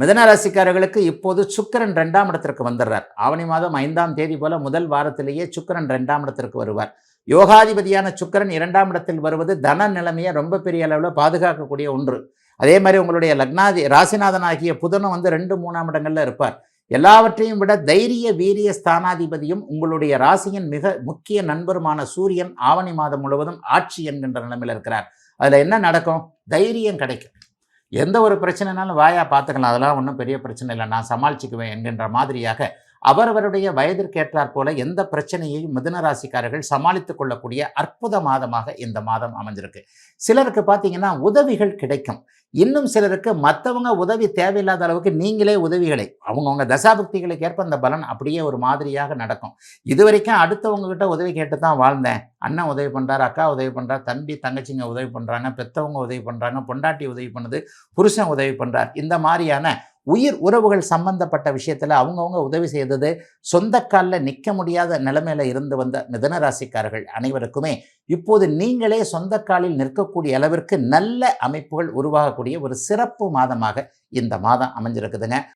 மிதன ராசிக்காரர்களுக்கு இப்போது சுக்கிரன் ரெண்டாம் இடத்திற்கு வந்துடுறார். ஆவணி மாதம் ஐந்தாம் தேதி போல முதல் வாரத்திலேயே சுக்கிரன் ரெண்டாம் இடத்திற்கு வருவார். யோகாதிபதியான சுக்கிரன் இரண்டாம் இடத்தில் வருவது தன நிலைமையை ரொம்ப பெரிய அளவில் பாதுகாக்கக்கூடிய ஒன்று. அதே மாதிரி உங்களுடைய லக்னாதி ராசிநாதன் ஆகிய புதனும் வந்து ரெண்டு மூணாம் இடங்களில் இருப்பார். எல்லாவற்றையும் விட தைரிய வீரிய ஸ்தானாதிபதியும் உங்களுடைய ராசியின் மிக முக்கிய நண்பருமான சூரியன் ஆவணி மாதம் முழுவதும் ஆட்சி என்கின்ற நிலைமையில் இருக்கிறார். அதில் என்ன நடக்கும்? தைரியம் கிடைக்கும். எந்த ஒரு பிரச்சனைனாலும் வாயா பார்த்துக்கலாம். அதெல்லாம் ஒன்றும் பெரிய பிரச்சனை இல்லை. நான் சமாளிச்சுக்குவேன் என்கின்ற மாதிரியாக அவரவருடைய வயதிற்கேற்றாற் போல எந்த பிரச்சனையையும் மிதனராசிக்காரர்கள் சமாளித்துக் கொள்ளக்கூடிய அற்புத மாதமாக இந்த மாதம் அமைஞ்சிருக்கு. சிலருக்கு பார்த்தீங்கன்னா உதவிகள் கிடைக்கும். இன்னும் சிலருக்கு மற்றவங்க உதவி தேவையில்லாத அளவுக்கு நீங்களே உதவிகளை அவங்கவுங்க தசாபக்திகளுக்கு ஏற்ப அந்த பலன் அப்படியே ஒரு மாதிரியாக நடக்கும். இது வரைக்கும் அடுத்தவங்க கிட்ட உதவி கேட்டு தான் வாழ்ந்தேன். அண்ணன் உதவி பண்ணுறாரு அக்கா உதவி பண்ணுறார் தம்பி தங்கச்சிங்க உதவி பண்ணுறாங்க பெற்றவங்க உதவி பண்ணுறாங்க பொண்டாட்டி உதவி பண்ணுது புருஷன் உதவி பண்ணுறார் இந்த மாதிரியான உயிர் உறவுகள் சம்பந்தப்பட்ட விஷயத்தில் அவங்கவுங்க உதவி செய்தது சொந்த காலில் நிற்க முடியாத நிலைமையில் இருந்து வந்த மிதனராசிக்காரர்கள் அனைவருக்குமே இப்போது நீங்களே சொந்த காலில் நிற்கக்கூடிய அளவிற்கு நல்ல அமைப்புகள் உருவாகக்கூடிய ஒரு சிறப்பு மாதமாக இந்த மாதம் அமைஞ்சிருக்குதுங்க.